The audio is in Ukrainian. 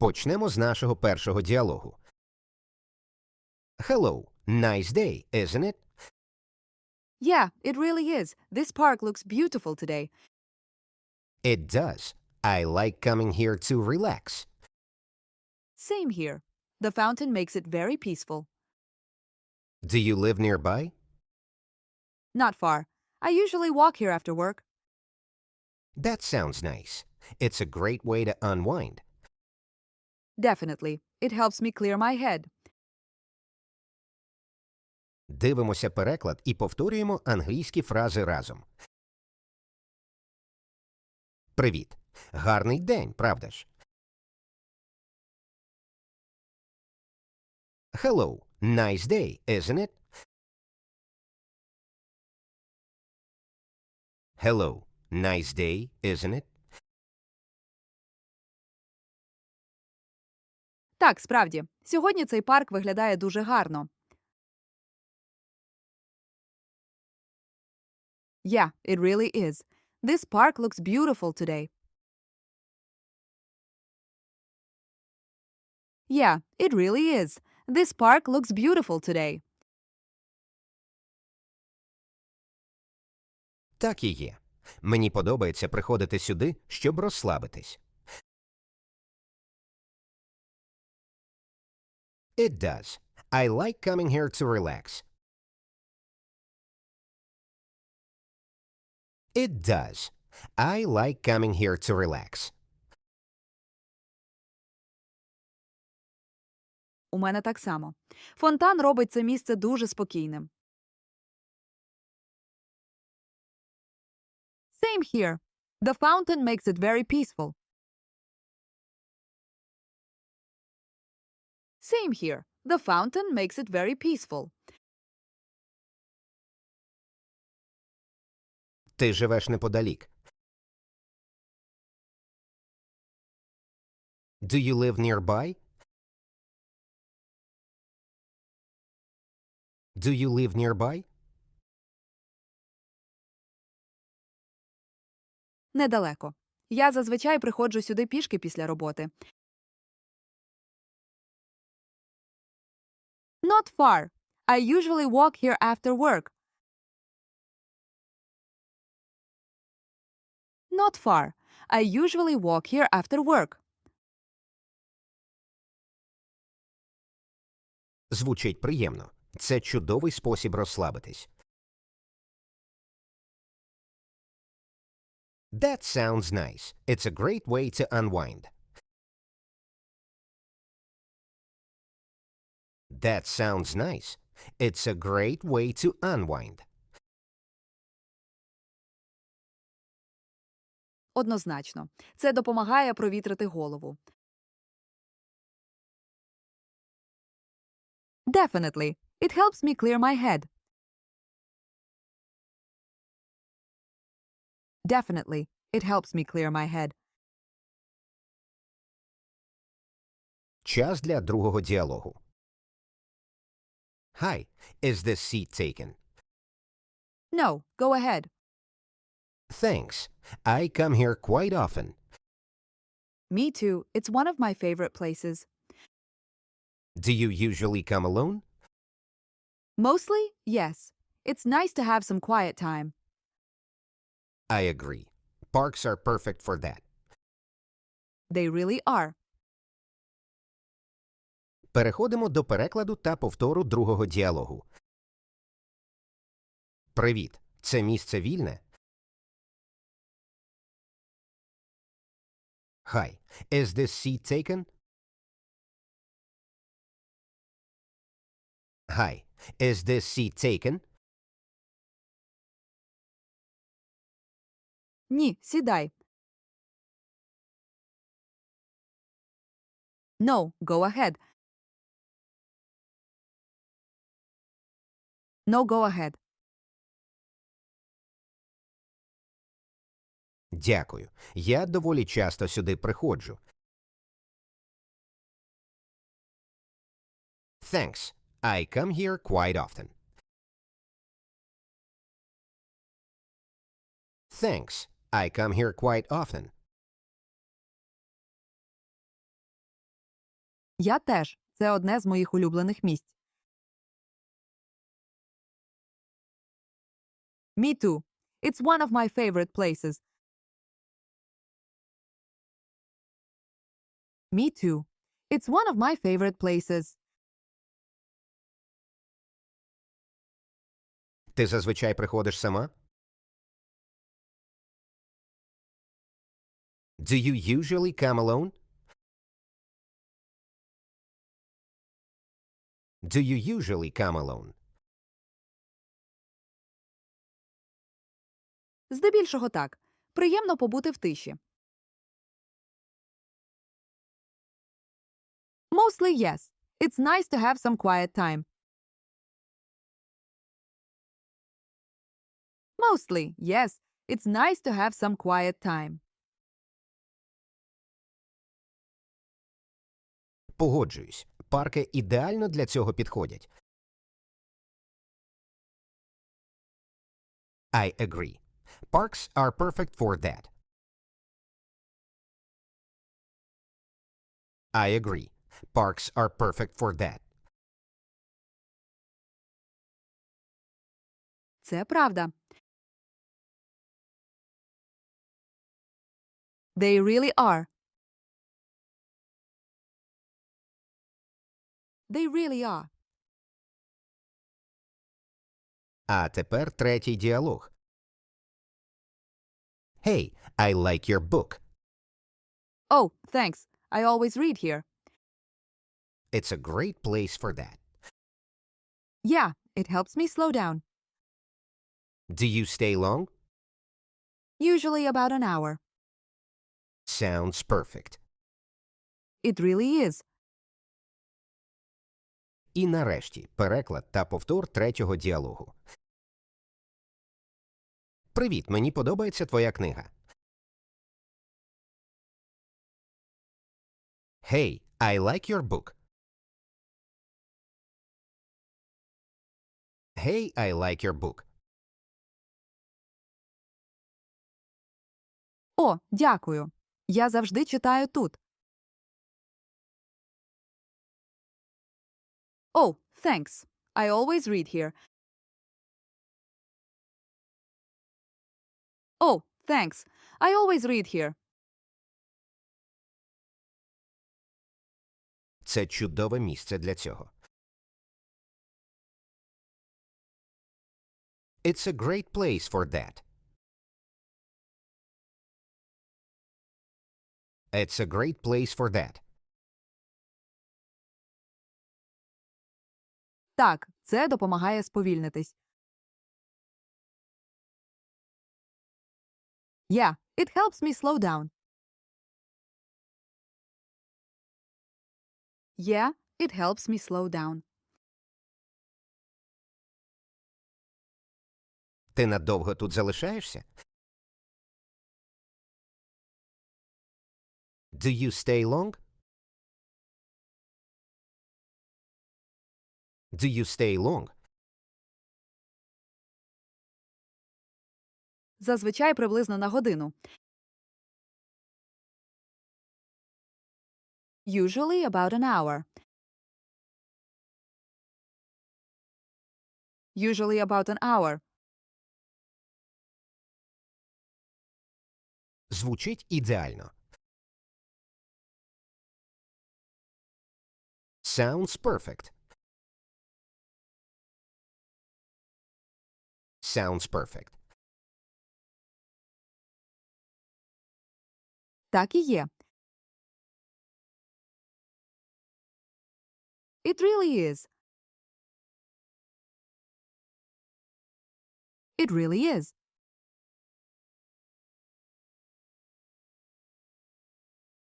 Почнемо з нашого першого діалогу. Hello. Nice day, isn't it? Yeah, it really is. This park looks beautiful today. It does. I like coming here to relax. Same here. The fountain makes it very peaceful. Do you live nearby? Not far. I usually walk here after work. That sounds nice. It's a great way to unwind. Definitely. It helps me clear my head. Дивимося переклад і повторюємо англійські фрази разом. Привіт. Гарний день, правда ж? Hello. Nice day, isn't it? Hello. Nice day, isn't it? Так, справді. Сьогодні цей парк виглядає дуже гарно. Yeah, it really is. This park looks beautiful today. Yeah, it really is. This park looks beautiful today. Так і є. Мені подобається приходити сюди, щоб розслабитись. It does. I like coming here to relax. It does. I like coming here to relax. У мене так само. Фонтан робить це місце дуже спокійним. Same here. The fountain makes it very peaceful. Same here. The fountain makes it very peaceful. Ти живеш неподалік. Do you live nearby? Do you live nearby? Недалеко. Я зазвичай приходжу сюди пішки після роботи. Not far. I usually walk here after work. Not far. I usually walk here after work. Звучить приємно. Це чудовий спосіб розслабитись. That sounds nice. It's a great way to unwind. That sounds nice. It's a great way to unwind. Однозначно. Це допомагає провітрити голову. Definitely. It helps me clear my head. Definitely. It helps me clear my head. Час для другого діалогу. Hi, is this seat taken? No, go ahead. Thanks. I come here quite often. Me too. It's one of my favorite places. Do you usually come alone? Mostly, yes. It's nice to have some quiet time. I agree. Parks are perfect for that. They really are. Переходимо до перекладу та повтору другого діалогу. Привіт. Це місце вільне? Hi. Is this seat taken? Hi. Is this seat taken? Ні, сідай. No, go ahead. No, go ahead. Дякую. Я доволі часто сюди приходжу. Thanks. I come here quite often. Thanks. I come here quite often. Я теж. Це одне з моїх улюблених місць. Me too. It's one of my favorite places. Me too. It's one of my favorite places. Ти зазвичай приходиш сама? Do you usually come alone? Do you usually come alone? Здебільшого так. Приємно побути в тиші. Mostly yes. It's nice to have some quiet time. Mostly, yes. It's nice to have some quiet time. Погоджуюсь. Парки ідеально для цього підходять. I agree. Parks are perfect for that. I agree. Parks are perfect for that. Це правда. They really are. They really are. А тепер третій діалог. Hey, I like your book. Oh, thanks. I always read here. It's a great place for that. Yeah, it helps me slow down. Do you stay long? Usually about an hour. Sounds perfect. It really is. І нарешті переклад та повтор третього діалогу. Привіт, мені подобається твоя книга. Hey, I like your book. Hey, I like your book. О, дякую. Я завжди читаю тут. Oh, thanks. I always read here. Oh, thanks. I always read here. Це чудове місце для цього. It's a great place for that. It's a great place for that. Так, це допомагає сповільнитись. Yeah, it helps me slow down. Yeah, it helps me slow down. Ти надовго тут залишаєшся? Do you stay long? Do you stay long? Зазвичай приблизно на годину. Usually about an hour. Usually about an hour. Звучить ідеально. Sounds perfect. Sounds perfect. Так і є. It really is. It really is.